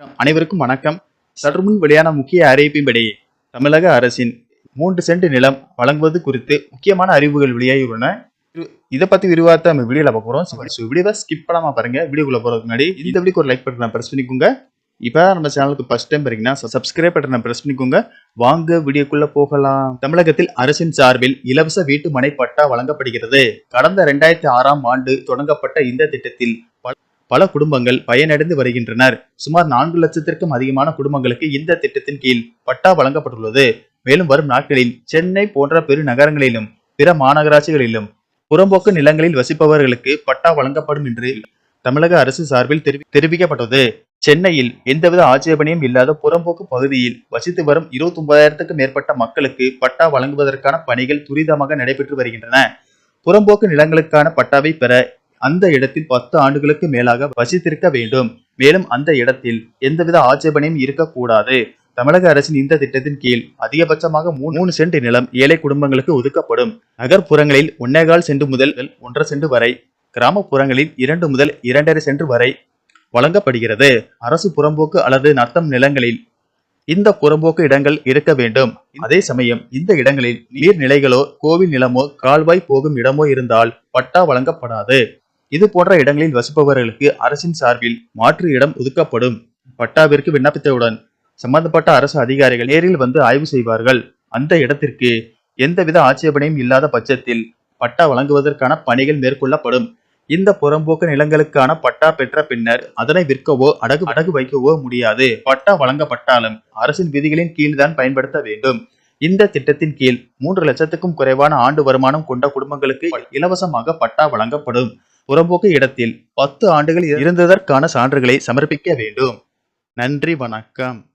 அனைவருக்கும் வணக்கம். சற்று முன் வெளியான முக்கிய அறிவிப்பின்படியே தமிழக அரசின் மூன்று சென்ட் நிலம் வழங்குவது குறித்து முக்கியமான அறிவுகள் வெளியாகியுள்ளன. இதை பத்தி விரிவாக நம்ம வீடியோல பார்க்க போறோம். ஸோ வீடியோவை ஸ்கிப் பண்ணாம பாருங்க. வீடியோக்குள்ள போறதுக்கு முன்னாடி இந்த வீடியோக்கு ஒரு லைக் பட்டன் பிரஸ் பண்ணிக்கோங்க. இப்போ நம்ம சேனலுக்கு ஃபர்ஸ்ட் டைம் பாத்தீங்கன்னா சப்ஸ்கிரைப் பட்டனை பிரஸ் பண்ணிக்கோங்க. வாங்க வீடியோக்குள்ள போகலாம். தமிழகத்தில் அரசின் சார்பில் இலவச வீட்டு மனை பட்டா வழங்கப்படுகிறது. கடந்த ரெண்டாயிரத்தி ஆறாம் ஆண்டு தொடங்கப்பட்ட இந்த திட்டத்தில் பல- குடும்பங்கள் பயனடைந்து வருகின்றனர். சுமார் நான்கு லட்சத்திற்கும் அதிகமான குடும்பங்களுக்கு இந்த திட்டத்தின் கீழ் பட்டா வழங்கப்பட்டுள்ளது. மேலும் வரும் நாட்களில் சென்னை போன்ற பெருநகரங்களிலும் பிற மாநகராட்சிகளிலும் புறம்போக்கு நிலங்களில் வசிப்பவர்களுக்கு பட்டா வழங்கப்படும் என்று தமிழக அரசு சார்பில் தெரிவி- தெரிவிக்கப்பட்டது. சென்னையில் எந்தவித ஆட்சேபனையும் இல்லாத புறம்போக்கு பகுதியில் வசித்து வரும் இருபத்தி ஒன்பதாயிரத்துக்கும் மேற்பட்ட மக்களுக்கு பட்டா வழங்குவதற்கான பணிகள் துரிதமாக நடைபெற்று வருகின்றன. புறம்போக்கு நிலங்களுக்கான பட்டாவை பெற அந்த இடத்தில் பத்து ஆண்டுகளுக்கு மேலாக வசித்திருக்க வேண்டும். மேலும் அந்த இடத்தில் எந்தவித ஆட்சேபனையும் இருக்கக்கூடாது. தமிழக அரசின் இந்த திட்டத்தின் கீழ் அதிகபட்சமாக மூ- மூணு சென்ட் நிலம் ஏழை குடும்பங்களுக்கு ஒதுக்கப்படும். நகர்ப்புறங்களில் ஒன்னேகால் சென்ட் முதல் ஒன்றரை சென்ட் வரை கிராமப்புறங்களில் இரண்டு முதல் இரண்டரை சென்ட் வரை வழங்கப்படுகிறது. அரசு புறம்போக்கு அல்லது நத்தம் நிலங்களில் இந்த புறம்போக்கு இடங்கள் இருக்க வேண்டும். அதே சமயம் இந்த இடங்களில் நீர்நிலைகளோ கோவில் நிலமோ கால்வாய் போகும் இடமோ இருந்தால் பட்டா வழங்கப்படாது. இது போன்ற இடங்களில் வசிப்பவர்களுக்கு அரசின் சார்பில் மாற்று இடம் ஒதுக்கப்படும். பட்டாவிற்கு விண்ணப்பித்தவுடன் சம்பந்தப்பட்ட அரசு அதிகாரிகள் நேரில் வந்து ஆய்வு செய்வார்கள். அந்த இடத்திற்கு எந்தவித ஆட்சேபனையும் இல்லாத பட்சத்தில் பட்டா வழங்குவதற்கான பணிகள் மேற்கொள்ளப்படும். இந்த புறம்போக்கு நிலங்களுக்கான பட்டா பெற்ற பின்னர் அதனை விற்கவோ அடகு அடகு வைக்கவோ முடியாது. பட்டா வழங்கப்பட்டாலும் அரசின் விதிகளின் கீழ்தான் பயன்படுத்த வேண்டும். இந்த திட்டத்தின் கீழ் மூன்று லட்சத்துக்கும் குறைவான ஆண்டு வருமானம் கொண்ட குடும்பங்களுக்கு இலவசமாக பட்டா வழங்கப்படும். புறம்போக்கு இடத்தில் பத்து ஆண்டுகள் இருந்ததற்கான சான்றுகளை சமர்ப்பிக்க வேண்டும். நன்றி வணக்கம்.